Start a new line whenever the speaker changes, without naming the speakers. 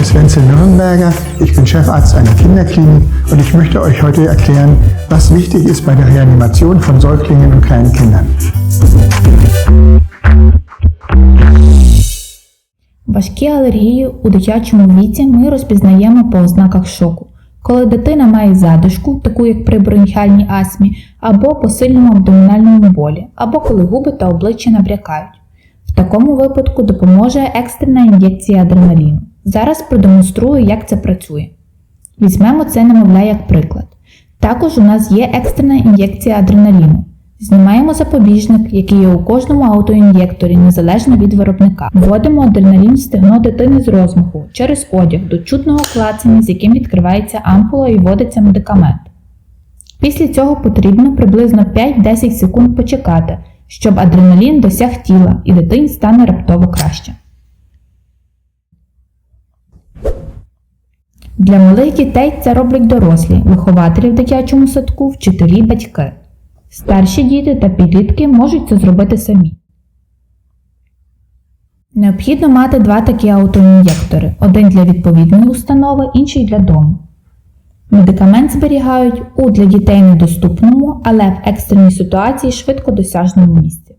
ist Wenzel Nürnberger, ich bin Chefarzt einer Kinderklinik und ich möchte euch heute erklären, was wichtig ist bei der Reanimation von Säuglingen und kleinen Kindern.
Важкі алергії у дитячому віці ми розпізнаємо по ознаках шоку, коли дитина має задишку, таку як при бронхіальній астмі, або по сильному абдомінальному болі, або коли губи та обличчя набрякають. В такому випадку допоможе екстрена ін'єкція адреналіну. Зараз продемонструю, як це працює. Візьмемо це немовля як приклад. Також у нас є екстрена ін'єкція адреналіну. Знімаємо запобіжник, який є у кожному аутоін'єкторі незалежно від виробника. Вводимо адреналін в стегно дитини з розмаху через одяг до чутного клацання, з яким відкривається ампула і вводиться медикамент. Після цього потрібно приблизно 5-10 секунд почекати, щоб адреналін досяг тіла і дитині стане раптово краще. Для малих дітей це роблять дорослі, вихователі в дитячому садку, вчителі, батьки. Старші діти та підлітки можуть це зробити самі. Необхідно мати два такі аутоін'єктори: один для відповідної установи, інший для дому. Медикамент зберігають у для дітей недоступному, але в екстреній ситуації швидко досяжному місці.